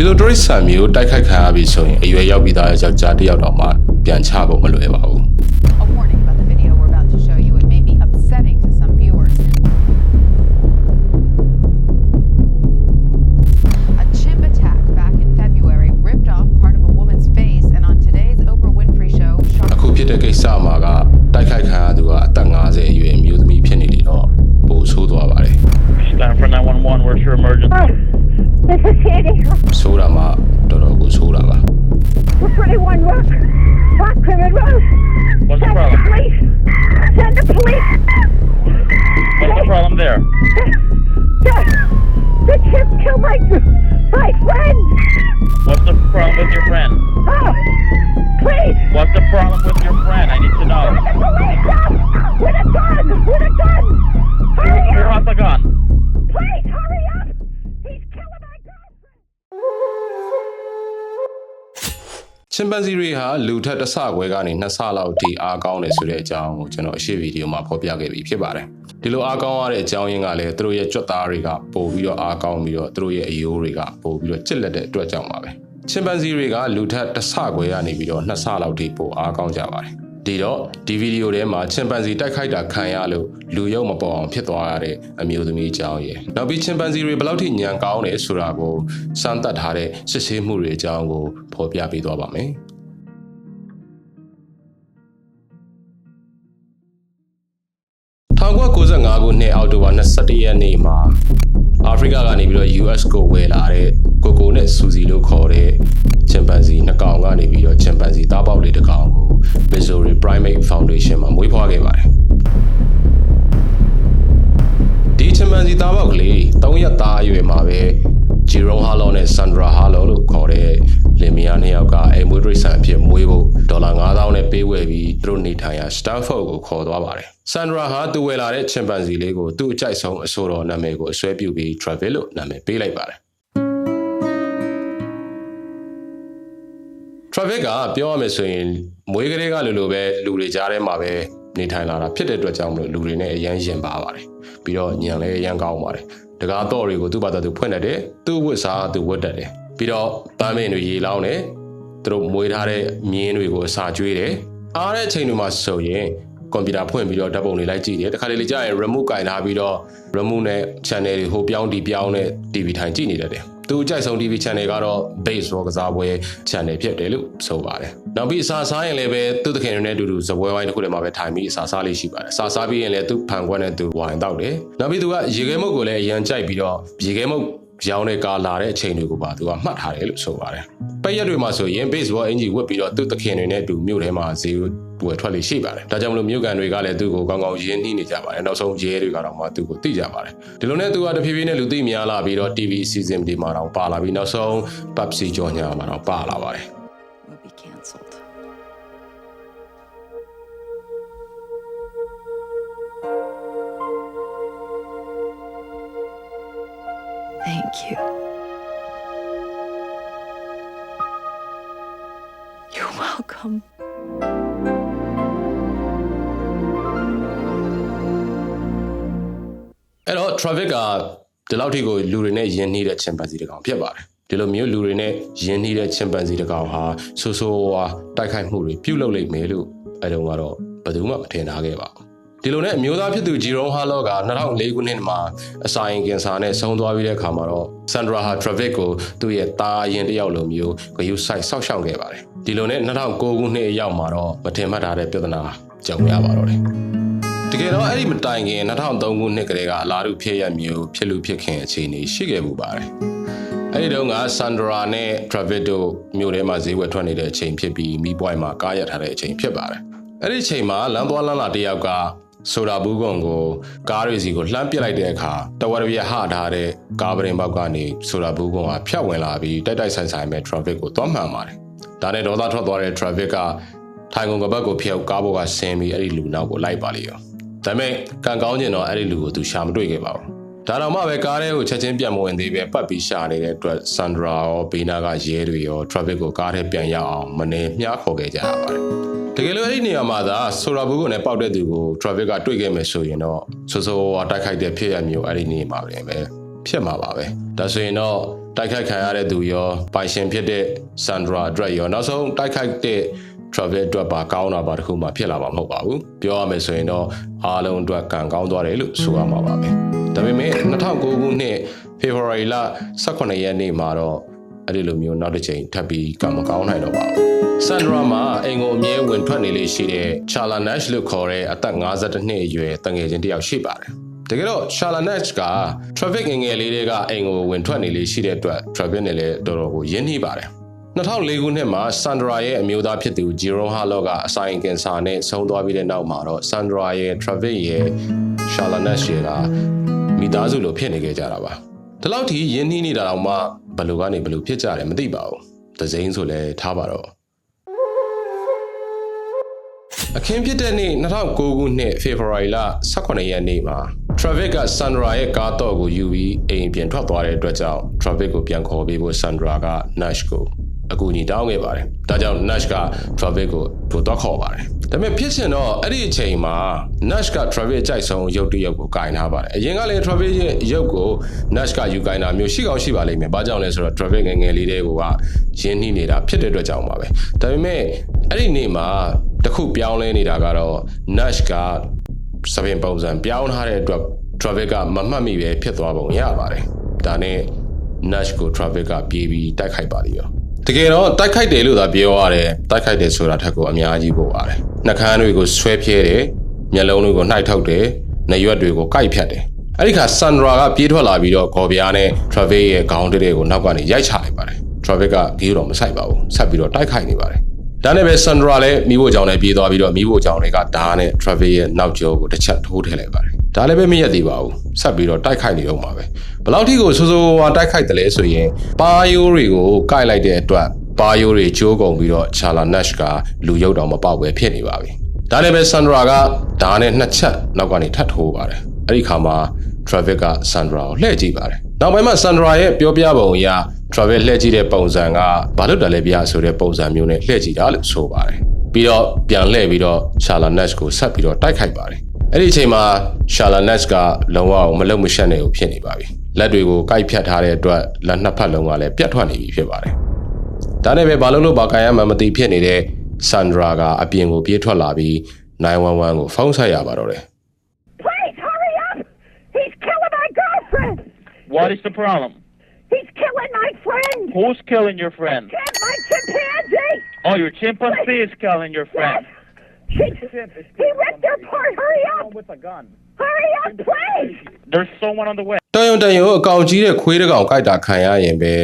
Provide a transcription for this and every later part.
ဒီလိုတရိတ်ဆန်မျိုးတိုက်ခိုက်ခံရပြီဆိုရင်အရွယ်ရောက်ပြီးသားယောက်ျားတစ်ယောက်တော့မှပြန်ချဖို့မလွယ်ပါဘူး A warning about the video we're about to show you. It may be upsetting to some viewers. A chimp attack back in February ripped off part of a woman's face, and on today's Oprah Winfrey Show, အခုဖြစ်တဲ့ကိစ္စမှာကတိုက်ခိုက်ခံရသူကအသက်50အရွယ်အမျိုးသမီးဖြစ်နေတယ်တော့ပိုဆိုးသွားပါတယ် Stand for 911. Where's your emergency? This is Sandy. ဆိုးတာမှတော်တော်ကိုဆိုးတာပါ We're 21 Road. Rock Crimin Road. What's the Send the problem? police. Send the police. What's the problem there? ချင်ပန်စီတွေဟာလူထက်တစ်ဆခွဲကနေနှစ်ဆလောက်ထိအားကောင်းတယ်ဆိုတဲ့အကြောင်းကိုကျွန်တော်အရှိဗီဒီယိုမှာဖော်ပြခဲ့ပြီးဖြစ်ပါတယ်ဒီလိုအားကောင်းရတဲ့အကြောင်းရင်းကလည်းသူတို့ရဲ့ကြွက်သားတွေကပို့ပြီးတော့အားကောင်းပြီးတော့သူတို့ရဲ့အယိုးတွေကပို့ပြီးတော့ချစ်လက်တဲ့အတွက်ကြောင့်ပါပဲချင်ပန်စီတွေကလူထက်တစ်ဆခွဲကနေပြီးတော့နှစ်ဆလောက်ထိပိုအားကောင်းကြပါတယ်ဒီတော့ဒီဗီဒီယိုထဲမှာချင်ပန်စီတိုက်ခိုက်တာခံရလို့လူရုပ်မပေါ်အောင်ဖြစ်သွားရတဲ့အမျိုးသမီးအကြောင်းရယ်နောက်ပြီးချင်ပန်စီတွေဘယ်လောက်ထိညံကောင်းတယ်ဆိုတာကိုစမ်းသပ်ထားတဲ့စစ်ဆေးမှုတွေအကြောင်းကိုဖော်ပြပေးသွားပါမယ် ခုနှစ်အောက်တိုဘာ21ရက်နေ့မှာအာဖရိကကနေပြီးတော့ US ကိုဝယ်လာတဲ့ကိုကိုနဲ့စူစီလို့ခေါ်တဲ့ချင်ပန်စီနှစ်ကောင်ကနေပြီးတော့ချင်ပန်စီသားပေါက်လေးတစ်ကောင်ကို Missouri Primate Foundation မှာမွေးဖွားခဲ့ပါတယ်ဒီချင်ပန်စီသားပေါက်ကလေး3ရက်သားအရွယ်မှာပဲ ဂျီရုံဟာလောနဲ့ဆန်ဒရာဟာလောလို့ခေါ်တဲ့လင်မယားနှစ်ယောက်ကအိမ်မွေးတိရစ္ဆာန်အဖြစ်မွေးဖို့ဒေါ်လာ9000နဲ့ပေးဝယ်ပြီးသူတို့နေထိုင်ရာ Stanford ကိုခေါ်သွားပါတယ်။ဆန်ဒရာဟာသူဝယ်လာတဲ့ချင်ပန်စီလေးကိုသူ့အကြိုက်ဆုံးအဆိုတော်နာမည်ကိုအစွဲပြုပြီး Travis လို့နာမည်ပေးလိုက်ပါတယ်။ Travis ကပြောရမယ်ဆိုရင်မွေးကလေးကလိုလိုပဲလူတွေကြားထဲမှာပဲနေထိုင်လာတာဖြစ်တဲ့အတွက်ကြောင့်မလို့လူတွေနဲ့အရန်ရင်ပါပါတယ်။ပြီးတော့ညံလည်းအရန်ကောင်းပါတယ်။ တကားတော့တွေကိုသူ့ဘာသာသူဖွင့်တတ်တယ်။သူ့ဝတ်စားသူဝတ်တတ်တယ်။ပြီးတော့ပန်းမင်းတွေရေလောင်းတယ်။သူတို့မွေးထားတဲ့မြင်းတွေကိုအစာကျွေးတယ်။အားတဲ့အချိန်တွေမှာဆိုရင်ကွန်ပျူတာဖွင့်ပြီးတော့ဓာတ်ပုံတွေလိုက်ကြည့်တယ်။တခါတလေကြာရင် remote ကင်ထားပြီးတော့ remote နဲ့ channel တွေဟိုပြောင်းဒီပြောင်းနဲ့ TV ထိုင်ကြည့်နေတတ်တယ်။ သူအကြိုက်ဆုံး TV channel ကတော့ baseball ကစားပွဲ channel ဖြစ်တယ်လို့ဆိုပါတယ်။နောက်ပြီးအစာစားရင်လည်းပဲသူ့တခင်တွေနဲ့အတူတူဇပွဲဝိုင်းတစ်ခုထဲမှာပဲထိုင်ပြီးအစာစားလေးရှိပါတယ်။အစာစားပြီးရင်လည်းသူ့ဖန်ခွက်နဲ့သူဝိုင်းတောက်တယ်။နောက်ပြီးသူကရေခဲမုတ်ကိုလည်းအရန်ကြိုက်ပြီးတော့ရေခဲမုတ်ရောင်းတဲ့ကာလာတဲ့အချိန်တွေကိုပါသူကမှတ်ထားတယ်လို့ဆိုပါတယ်။ပိတ်ရက်တွေမှာဆိုရင် baseball အင်ဂျီဝတ်ပြီးတော့သူ့တခင်တွေနဲ့အတူမြို့ထဲမှာ0 ပွေထွက်လေရှိပါတယ်ဒါကြောင့်မလို့မြို့ကန်တွေကလည်းသူ့ကိုကောင်းကောင်းရင်းနှီးနေကြပါတယ်နောက်ဆုံးရဲတွေကတော့မှသူ့ကိုသိကြပါတယ်ဒီလိုနဲ့သူကတဖြည်းဖြည်းနဲ့လူသိများလာပြီးတော့ TV season တွေမှာတော့ပါလာပြီးနောက်ဆုံး Pepsi ကြော်ညာမှာတော့ပါလာပါတယ် will be cancelled You're welcome. အဲ့တော့ Travis ကဒီလောက်ထိကိုလူတွေနဲ့ယဉ်နှီးတဲ့ chimpanzee တစ်ကောင်ဖြစ်ပါတယ်။ဒီလိုမျိုးလူတွေနဲ့ယဉ်နှီးတဲ့ chimpanzee တစ်ကောင်ဟာဆိုးဆိုးဝါးတိုက်ခိုက်မှုတွေပြုလုပ်လိမ့်မယ်လို့အဲ့တုန်းကတော့ဘယ်သူမှမထင်ထားခဲ့ပါဘူး။ဒီလိုနဲ့အမျိုးသားဖြစ်သူဂျီရုံဟာလောက2004ခုနှစ်မှာအစာရင်ကင်ဆာနဲ့ဆုံးသွားပြီးတဲ့အခါမှာတော့ဆန်ဒရာဟာထရဗစ်ကိုသူ့ရဲ့တာရင်တစ်ယောက်လိုမျိုးဂယုစိုက်ဆောက်ရှောက်ခဲ့ပါတယ်။ဒီလိုနဲ့2009ခုနှစ်အရောက်မှာတော့မထင်မှတ်ထားတဲ့ပြဿနာကြုံရပါတော့တယ်။တ ကယ်တော့အဲ့ဒီမတိုင်ခင်2003ခုနှစ်ကလေးကအလားတူဖြစ်ရမျိုးဖြစ်လူဖြစ်ခင်အခြေအနေရှိခဲ့မှုပါတယ်။အဲ့ဒီတုန်းကဆန်ဒရာနဲ့ Travis တို့မြို့ထဲမှာဈေးဝယ်ထွက်နေတဲ့အချိန်ဖြစ်ပြီးမိပွိုင်းမှာကားရထားတဲ့အချိန်ဖြစ်ပါတယ်။အဲ့ဒီအချိန်မှာလမ်းသွားလမ်းလာတစ်ယောက်ကဆိုတာဘူးကွန်ကိုကားတွေစီကိုလှမ်းပစ်လိုက်တဲ့အခါတဝရပြဟထားတဲ့ကားပရင်ဘောက်ကနေဆိုတာဘူးကွန်ကဖြတ်ဝင်လာပြီးတိုက်တိုက်ဆိုင်ဆိုင်မဲ့ Travis ကိုသွားမှန်ပါတယ်။ဒါနဲ့ဒေါသထွက်သွားတဲ့ Travis ကထိုင်ကုန်ကပတ်ကိုဖျောက်ကားပေါ်ကဆင်းပြီးအဲ့ဒီလူနောက်ကိုလိုက်ပါလေရော။ ဒါပေမဲ့ကံကောင်းကျင်တော့အဲ့ဒီလူကိုသူရှာမတွေ့ခဲ့ပါဘူး။ဒါတော့မှပဲကားထဲကိုချက်ချင်းပြန်မဝင်သေးပဲပတ်ပြီးရှာနေတဲ့အတွက်ဆန်ဒရာရောဘေးနာကရဲတွေရော traffic ကိုကားထဲပြန်ရောက်အောင်မနေမြားခေါ်ခဲ့ကြရပါတယ်။တကယ်လို့အဲ့ဒီနေရာမှာသာဆိုရာဘူးကိုနဲ့ပောက်တဲ့သူကို traffic ကတွေ့ခဲ့မယ်ဆိုရင်တော့ဆိုဆိုဝါတိုက်ခိုက်တဲ့ဖြစ်ရမျိုးအဲ့ဒီနေမှာပဲဖြစ်မှာပါပဲ။ဒါဆိုရင်တော့တိုက်ခိုက်ခံရတဲ့သူရောပိုင်ရှင်ဖြစ်တဲ့ Sandra အတွက်ရောနောက်ဆုံးတိုက်ခိုက်တဲ့ travel အတွက်ပါကောင်းတာပါတခုမှဖြစ်လာမှာမဟုတ်ပါဘူးပြောရမယ်ဆိုရင်တော့အားလုံးအတွက်ကံကောင်းသွားတယ်လို့ဆိုရမှာပါပဲဒါပေမဲ့2009ခုနှစ် February လ18ရက်နေ့မှာတော့အဲ့ဒီလိုမျိုးနောက်တစ်ချိန်ထပ်ပြီးကံမကောင်းနိုင်တော့ပါဘူးဆန်ဒရာမှာအိမ်ကိုအမြဲဝင်ထွက်နေလေးရှိတဲ့ Chala Nash လို့ခေါ်တဲ့အသက်52နှစ်အရွယ်တငယ်ချင်းတစ်ယောက်ရှိပါတယ်တကယ်တော့ Chala Nash က traffic ငယ်ငယ်လေးတွေကအိမ်ကိုဝင်ထွက်နေလေးရှိတဲ့အတွက် traffic နဲ့လည်းတော်တော်ကိုရင်းနှီးပါတယ် 2004ခုနှစ်မှာဆန်ဒရာရဲ့အမျိုးသားဖြစ်သူဂျီရွန်ဟာလော့ကအဆိုင်ကင်ဆာနဲ့ဆုံးသွားပြီးတဲ့နောက်မှာတော့ဆန်ဒရာရဲ့ traffic ရဲ့ရှာလာနက်ရှေကမိသားစုလိုဖြစ်နေကြကြတာပါဒီလောက်ထိယဉ်နှီးနေတာတော့မှဘယ်လိုကနေဘယ်လိုဖြစ်ကြတယ်မသိပါဘူးသစိမ်းဆိုလဲထားပါတော့အခင်းဖြစ်တဲ့နေ့2009ခုနှစ်ဖေဖော်ဝါရီလ18ရက်နေ့မှာ Traffic က Sandra ရဲ့ကားတော့ကိုယူပြီးအိမ်ပြန်ထွက်သွားတဲ့အတွက်ကြောင့် Traffic ကိုပြန်ခေါ်ပေးဖို့ Sandra က Nash ကို အကူအညီတောင်းခဲ့ပါတယ်။ဒါကြောင့် Nash က Traffic ကိုထိုတော့ခေါ်ပါတယ်။ဒါပေမဲ့ဖြစ်ချင်တော့အဲ့ဒီအချိန်မှာ Nash က Traffic ကြိုက်ဆုံးရုပ်တရက်ကိုကင်ထားပါတယ်။အရင်ကလည်း Traffic ရဲ့ရုပ်ကို Nash ကယူကင်တာမျိုးရှိကောင်းရှိပါလိမ့်မယ်။ဘာကြောင့်လဲဆိုတော့ Traffic ငယ်ငယ်လေးတွေကိုကရင်းနှီးနေတာဖြစ်တဲ့အတွက်ကြောင့်ပါပဲ။ဒါပေမဲ့အဲ့ဒီနေ့မှာတစ်ခုပြောင်းလဲနေတာကတော့ Nash ကစပင်ပုံစံပြောင်းထားတဲ့အတွက် Traffic ကမမှတ်မိပဲဖြစ်သွားပုံရပါတယ်။ဒါနဲ့ Nash ကို Traffic ကပြေးပြီးတိုက်ခိုက်ပါလိမ့်ရော။ တကယ်တော့တိုက်ခိုက်တယ်လို့သာပြောရတယ်။တိုက်ခိုက်တယ်ဆိုတာထက်ကိုအများကြီးပိုပါတယ်။နှာခမ်းတွေကိုဆွဲဖြဲတယ်။မျက်လုံးတွေကိုနှိုက်ထုတ်တယ်။နှရွက်တွေကိုကိုက်ဖြတ်တယ်။အဲ့ဒီခါ Sandra ကပြေးထွက်လာပြီးတော့ခေါ်ပြားနဲ့ Traffic ရဲ့ခေါင်းတွေကိုနောက်ကနေရိုက်ချလိုက်ပါတယ်။ Traffic ကဂေးတော့မဆိုင်ပါဘူး။ဆက်ပြီးတော့တိုက်ခိုက်နေပါတယ်။ဒါနဲ့ပဲ Sandra လည်းမိဖို့ကြောင့်လည်းပြေးသွားပြီးတော့မိဖို့ကြောင့်တွေကဓာတ်နဲ့ Traffic ရဲ့နောက်ကျောကိုတစ်ချက်ထိုးထည့်လိုက်ပါတယ်။ ဒါလည်းပဲမရက်သေးပါဘူး။ဆက်ပြီးတော့တိုက်ခိုက်နေတော့မှာပဲ။ဘယ်လောက်ထိကိုဆိုးဆိုးဝါးတိုက်ခိုက်တယ်လဲဆိုရင်ပါယိုးတွေကိုကိုက်လိုက်တဲ့အတွက်ပါယိုးတွေကျိုးကုန်ပြီးတော့ Chala Nash ကလူရုပ်တော်မပေါက်ပဲဖြစ်နေပါပြီ။ဒါလည်းပဲ Sandra ကဓာတ်နဲ့နှစ်ချက်နောက်ကနေထပ်ထိုးပါတယ်။အဲ့ဒီခါမှာ Traffic က Sandra ကိုလှည့်ကြည့်ပါတယ်။နောက်ပိုင်းမှာ Sandra ရဲ့ပြောပြပုံအရ Traffic လှည့်ကြည့်တဲ့ပုံစံကဘာလို့တယ်လဲဗျာဆိုတဲ့ပုံစံမျိုးနဲ့လှည့်ကြည့်တာလို့ဆိုပါတယ်။ပြီးတော့ပြန်လှည့်ပြီးတော့ Chala Nash ကိုဆက်ပြီးတော့တိုက်ခိုက်ပါတယ်။ အဲ့ဒီအချိန်မှာ Chala Nash ကလုံးဝမလုံမရှက်နေဘူးဖြစ်နေပါပြီ။လက်တွေကိုကိုက်ဖြတ်ထားတဲ့အတွက်လက်နှစ်ဖက်လုံးကလည်းပြတ်ထွက်နေပြီဖြစ်ပါတယ်။ဒါနဲ့ပဲဘာလို့လို့ဘာကန်ရမှမသိဖြစ်နေတဲ့ Sandra ကအပြင်ကိုပြေးထွက်လာပြီး911ကိုဖုန်းဆက်ရပါတော့တယ် Please hurry up! He's killing my girlfriend! What is the problem? He's killing my friend! Who's killing your friend? Ted, my chimpanzee! Oh, your chimpanzee is killing your friend. She, he ripped her apart! Hurry up! with a gun. Hurry up, please! There's someone on the way. တန်ယုံတန်ယုံအကောင်ကြီးတဲ့ခွေးတစ်ကောင်ကြိုက်တာခံရရင်ပဲ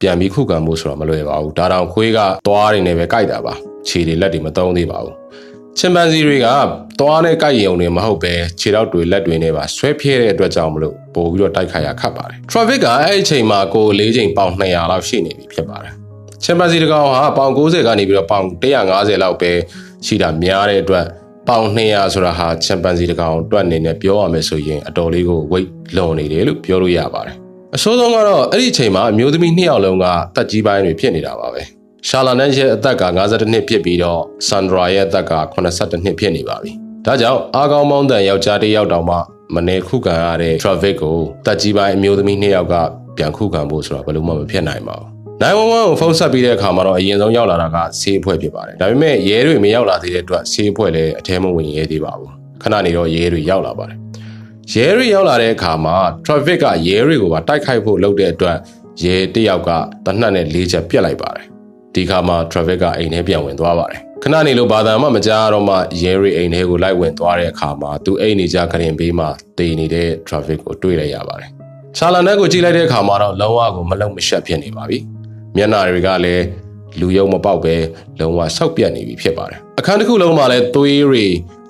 ပြန်ပြီးခုခံဖို့ဆိုတာမလွယ်ပါဘူးဒါတောင်ခွေးကသွားတွေနဲ့ပဲကြိုက်တာပါခြေတွေလက်တွေမသုံးသေးပါဘူးချင်ပန်စီတွေကသွားနဲ့ကြိုက်ရုံတွေမဟုတ်ပဲခြေထောက်တွေလက်တွေနဲ့ပါဆွဲဖြဲတဲ့အတွက်ကြောင့်မလို့ပို့ပြီးတော့တိုက်ခိုက်ရခတ်ပါတယ် traffic ကအဲ့ဒီအချိန်မှာကိုယ်၄ချိန်ပေါင်200လောက်ရှိနေပြီဖြစ်ပါတယ်ချင်ပန်စီတစ်ကောင်ဟာပေါင်90ကနေပြီးတော့ပေါင်150လောက်ပဲ ရှိတာများတဲ့အတွက်ပေါင်200ဆိုတာဟာချင်ပန်စီတစ်ကောင်တွက်နေနဲ့ပြောရမယ်ဆိုရင်အတော်လေးကို weight လွန်နေတယ်လို့ပြောလို့ရပါတယ်အဆိုးဆုံးကတော့အဲ့ဒီအချိန်မှာအမျိုးသမီးနှစ်ယောက်လုံးကတက်ကြီးပိုင်းတွေဖြစ်နေတာပါပဲရှာလာနန်ရဲ့အသက်က52နှစ်ဖြစ်ပြီးတော့ဆန်ဒရာရဲ့အသက်က82နှစ်ဖြစ်နေပါပြီဒါကြောင့်အာကောင်းမောင်းတန်ယောက်ျားတစ်ယောက်တောင်မှမနေခုခံရတဲ့ traffic ကိုတက်ကြီးပိုင်းအမျိုးသမီးနှစ်ယောက်ကပြန်ခုခံဖို့ဆိုတော့ဘယ်လိုမှမဖြစ်နိုင်ပါဘူး 911ကိုဖုန်းဆက်ပြီးတဲ့အခါမှာတော့အရင်ဆုံးရောက်လာတာကဆေးအဖွဲ့ဖြစ်ပါတယ်။ဒါပေမဲ့ရဲတွေမရောက်လာသေးတဲ့အတွက်ဆေးအဖွဲ့လည်းအထဲမဝင်ရဲသေးပါဘူး။ခဏနေတော့ရဲတွေရောက်လာပါတယ်။ရဲတွေရောက်လာတဲ့အခါမှာ traffic ကရဲတွေကိုပါတိုက်ခိုက်ဖို့လုပ်တဲ့အတွက်ရဲတစ်ယောက်ကတနတ်နဲ့လေးချက်ပြက်လိုက်ပါတယ်။ဒီခါမှာ traffic ကအိမ်ထဲပြန်ဝင်သွားပါတယ်။ခဏနေလို့ဘာသာမှမကြားတော့မှရဲတွေအိမ်ထဲကိုလိုက်ဝင်သွားတဲ့အခါမှာသူအိမ်နေကြခရင်ဘေးမှာတည်နေတဲ့ traffic ကိုတွေ့လိုက်ရပါတယ်။ချာလာနက်ကိုကြည့်လိုက်တဲ့အခါမှာတော့လုံးဝကိုမလုံမရှက်ဖြစ်နေပါပြီ။ မျက်နှာတွေကလည်းလူယုံမပေါက်ပဲလုံးဝဆောက်ပြတ်နေပြီဖြစ်ပါတယ်။အခန်းတစ်ခုလုံးမှာလည်းသွေးတွေ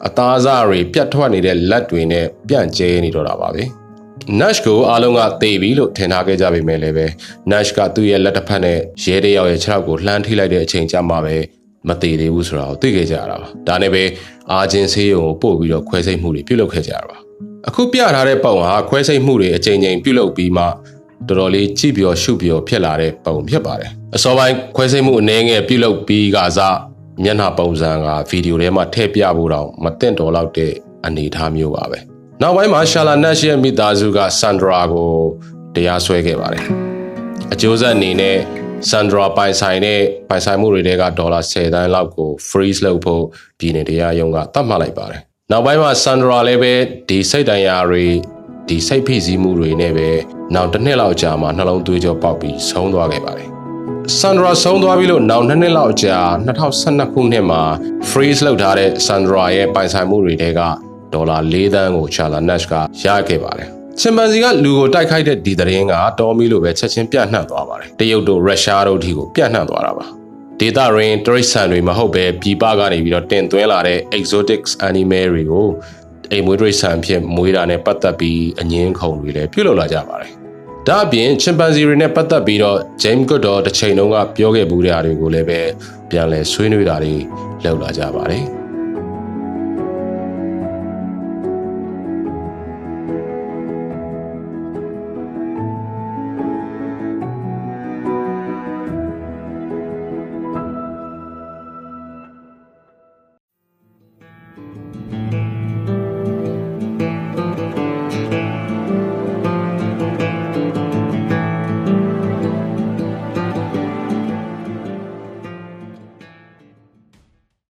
အသားစားတွေပြတ်ထွက်နေတဲ့လက်တွေနဲ့ပြန့်ကျဲနေတော့တာပါပဲ။ Nash ကိုအားလုံးကတေပြီလို့ထင်ထားခဲ့ကြပေမဲ့လည်းပဲ Nash ကသူ့ရဲ့လက်တစ်ဖက်နဲ့ရဲတယောက်ရဲ့ခြေထောက်ကိုလှမ်းထိလိုက်တဲ့အချိန်ကျမှပဲမသေးသေးဘူးဆိုတာကိုသိခဲ့ကြရတာပါ။ဒါနဲ့ပဲအာဂျင်ဆေးရုံကိုပို့ပြီးတော့ခွဲစိတ်မှုတွေပြုလုပ်ခဲ့ကြရတာပါ။အခုပြထားတဲ့ပုံဟာခွဲစိတ်မှုတွေအချိန်ချင်းပြုလုပ်ပြီးမှ တော်တော်လေးကြည့်ပြောရှုပြောဖြစ်လာတဲ့ပုံဖြစ်ပါတယ်။အစောပိုင်းခွဲစိတ်မှုအနေငယ်ပြုလုပ်ပြီးကစားမျက်နှာပုံစံကဗီဒီယိုထဲမှာထည့်ပြဖို့တော့မသင့်တော်တော့တဲ့အနေအထားမျိုးပါပဲ။နောက်ပိုင်းမှာရှာလာနက်ရဲ့မိသားစုကဆန်ဒရာကိုတရားစွဲခဲ့ပါတယ်။အကျိုးဆက်အနေနဲ့ဆန်ဒရာပိုင်ဆိုင်တဲ့ပိုင်ဆိုင်မှုတွေတဲကဒေါ်လာ10တန်းလောက်ကို freeze လုပ်ဖို့ပြည်နယ်တရားရုံးကသတ်မှတ်လိုက်ပါတယ်။နောက်ပိုင်းမှာဆန်ဒရာလည်းပဲဒီစိတ်တန်ရာတွေ ဒီစိတ်ဖိစီးမှုတွေနဲ့ပဲနောက်တစ်နှစ်လောက်ကြာမှနှလုံးသွေးကြောပေါက်ပြီးဆုံးသွားခဲ့ပါတယ်။ဆန်ဒရာဆုံးသွားပြီလို့နောက်နှစ်နှစ်လောက်ကြာ2012ခုနှစ်မှာ freeze လုပ်ထားတဲ့ဆန်ဒရာရဲ့ပိုင်ဆိုင်မှုတွေတဲကဒေါ်လာ၄သန်းကိုချာလာနက်ကရခဲ့ပါတယ်။ချင်ပန်စီကလူကိုတိုက်ခိုက်တဲ့ဒီသတင်းကတော်မီလို့ပဲချက်ချင်းပြန့်နှံ့သွားပါတယ်။တရုတ်တို့ရုရှားတို့အထိကိုပြန့်နှံ့သွားတာပါ။ဒေတာရင်တရိတ်ဆန်တွေမဟုတ်ပဲပြည်ပကနေပြီးတော့တင်သွင်းလာတဲ့ exotic animal တွေကို အိမ်မွေးတရိတ်ဆန်ဖြစ်မွေးတာနဲ့ပတ်သက်ပြီးအငင်းခုန်တွေလည်းပြုလုပ်လာကြပါတယ်။ဒါအပြင်ချင်ပန်စီတွေနဲ့ပတ်သက်ပြီးတော့ James Good တော့တစ်ချိန်လုံးကပြောခဲ့ဘူးတဲ့အားတွေကိုလည်းပဲပြန်လဲဆွေးနွေးတာတွေလုပ်လာကြပါတယ်။